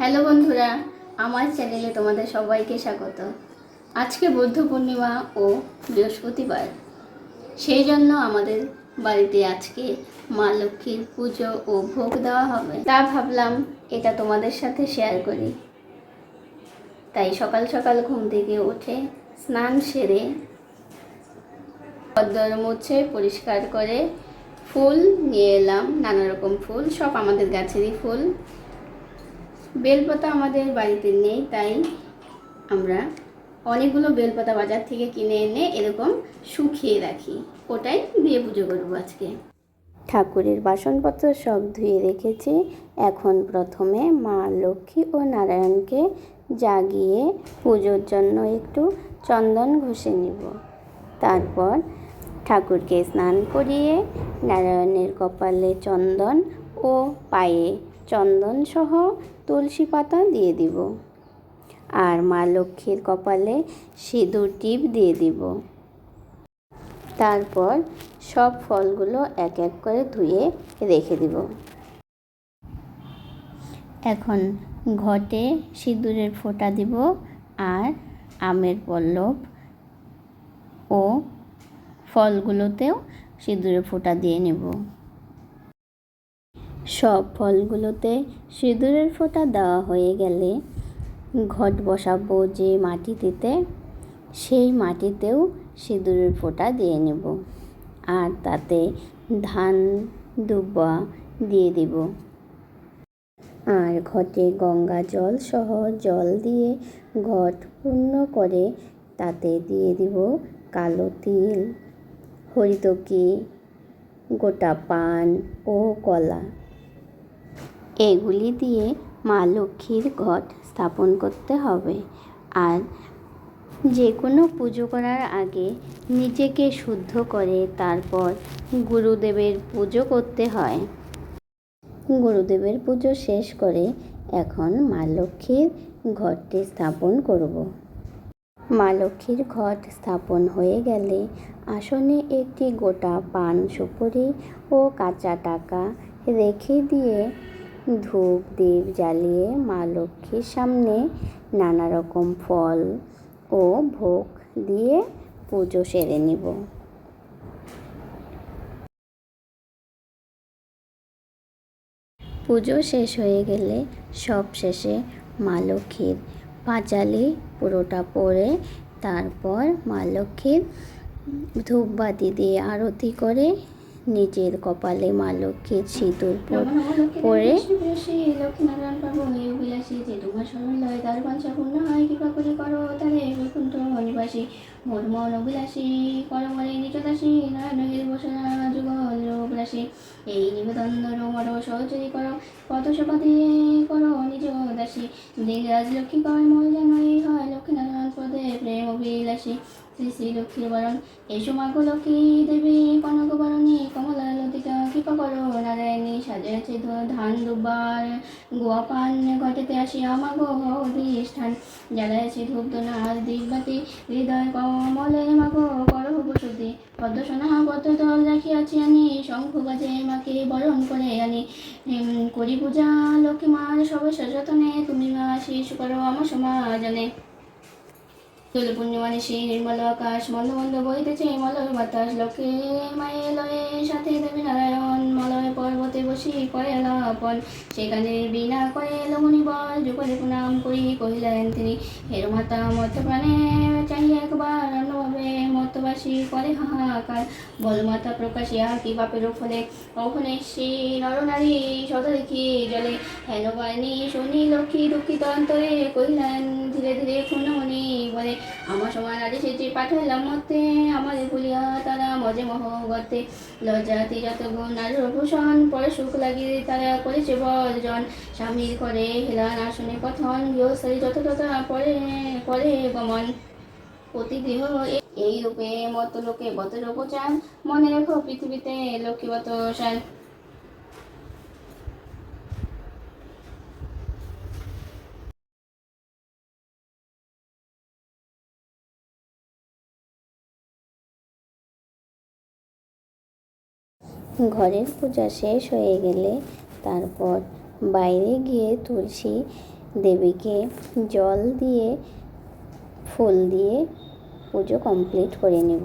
Hello বন্ধুরা, আমার চ্যানেলে তোমাদের সবাইকে স্বাগত। আজকে বৌদ্ধ পূর্ণিমা ও বৃহস্পতিবার। সেই জন্য আমাদের বাড়িতে আজকে মা লক্ষ্মীর পুজো ও ভোগ দেওয়া হবে। তা ভাবলাম এটা তোমাদের সাথে শেয়ার করি। তাই সকাল সকাল ঘুম থেকে উঠে স্নান সেরে পদ্মর মুছে পরিষ্কার করে ফুল নিয়ে এলাম। নানা রকম ফুল, সব আমাদের গাছেরই ফুল। বেলপাতা আমাদের বাড়িতে নেই, তাই আমরা অনেকগুলো বেলপাতা বাজার থেকে কিনে এনে এরকম শুকিয়ে রাখি। ওটাই দিয়ে পুজো করব আজকে। ঠাকুরের বাসনপত্র সব ধুয়ে রেখেছি। এখন প্রথমে মা লক্ষ্মী ও নারায়ণকে জাগিয়ে পুজোর জন্য একটু চন্দন ঘষে নিব। তারপর ঠাকুরকে স্নান করিয়ে নারায়ণের কপালে চন্দন ও পায়ে চন্দন সহ তুলসী পাতা দিয়ে দিব। আর মা লক্ষ্মীর কপালে সিঁদুর টিপ দিয়ে দিব। তারপর সব ফলগুলো এক এক করে ধুয়ে রেখে দিব। এখন ঘটে সিঁদুরের ফোঁটা দিব আর আমের পল্লব ও ফলগুলোতেও সিঁদুরের ফোঁটা দিয়ে নেব। সব ফলগুলোতে সিঁদুরের ফোঁটা দেওয়া হয়ে গেলে ঘট বসাবো যে মাটিটিতে সেই মাটিতেও সিঁদুরের ফোঁটা দিয়ে নেব। আর তাতে ধান, দুব্বা দিয়ে দিব। আর ঘটে গঙ্গা জল সহ জল দিয়ে ঘট পূর্ণ করে তাতে দিয়ে দিব কালো তিল, হরিতকি, গোটা পান ও কলা। এগুলি দিয়ে মা লক্ষ্মীর ঘট স্থাপন করতে হবে। আর যে কোনো পুজো করার আগে নিজেকে শুদ্ধ করে তারপর গুরুদেবের পুজো করতে হয়। গুরুদেবের পুজো শেষ করে এখন মা লক্ষ্মীর ঘরটি স্থাপন করব। মা লক্ষ্মীর ঘট স্থাপন হয়ে গেলে আসনে একটি গোটা পান সুপুরি ও কাঁচা টাকা রেখে দিয়ে ধূপ, দীপ জ্বালিয়ে মা লক্ষ্মীর সামনে নানা রকম ফল ও ভোগ দিয়ে পুজো সেরে নিব। পুজো শেষ হয়ে গেলে সব শেষে মা লক্ষ্মীর পাঁচালি পুরোটা পরে তারপর মা লক্ষ্মীর ধূপবাতি দিয়ে আরতি করে নিজের কপালে মা লক্ষ্মীর সিঁদুর পরে করো মোর মন অভিলাষী কর মনে নিজ দাসী নারায়ণ বসনা যুগল অভিলাষী এই নিবেদন সহযোগী করো কত সভা দিয়ে করো নিজ দাসী। দিগরাজ লক্ষ্মী যেন এই হয় লক্ষ্মীনারায়ণ পদে প্রেম অভিলাষী শ্রী শ্রী লক্ষ্মীর বরণ। এসো মাগো লক্ষ্মী দেবী, কনক বরণী কমলা লতিকা কৃপা করো, নারায়ণী সাজিয়াছে ধান দুবার। গোয়া পান ঘটেতে আসি আমাগো অধিষ্ঠান। জ্বালাইছি ধূপ দোনা দিগবাতি হৃদয় কমলে মাগো করহ বসতি। পদ্ম সোনা পদ্ম দল রাখিয়াছি আনি শঙ্খ বাজে মাকে বরণ করে আনি। করি পূজা লক্ষ্মী মার সবে সযতনে তুমি মা শিশ করো আমার সমাজনে। দোল পূর্ণিমা নিশি নির্মল আকাশ মন্দ মন্দ বইতেছে মলয় বাতাস লক্ষ্মী মায়ে লয়ে সাথে দেবী নারায়ণ মলয় পর্বতে বসি করে লাপন সেখানে বিনা করে লমনি বল যুগলে প্রণাম করি কহিলেন তিনি হের মাতা মত প্রাণে চাই একবার অন্যভাবে মতবাসী করে হাহাকার বল মাতা প্রকাশিয়া কি বাপের ফলে ওখানে সে নরনারী শত দেখি জলে হেন বাহিনী শনি লক্ষ্মী দুঃখিত অন্তরে কহিলেন ধীরে ধীরে ক্ষুণ্ণমণি বলে আমার সময় নারী সেটি পাঠাইলাম মতে। আমাদের ভুলিয়া তারা মজে মহগতে লজ্জাতি যত গুণ আর ভূষণ পরে সুখ লাগিয়ে তারা করেছে বর্জন। স্বামীর করে হেলা না শুনে কথন, গৃহস্থায়ী যত তথা পরে করে গমন প্রতিগৃহ এই রূপে মত লোকে বত লোকচান মনে রেখো পৃথিবীতে লক্ষ্মীবত সান ঘরের পূজা শেষ হয়ে গেলে তারপর বাইরে গিয়ে তুলসী দেবীকে জল দিয়ে, ফুল দিয়ে পুজো কমপ্লিট করে নেব।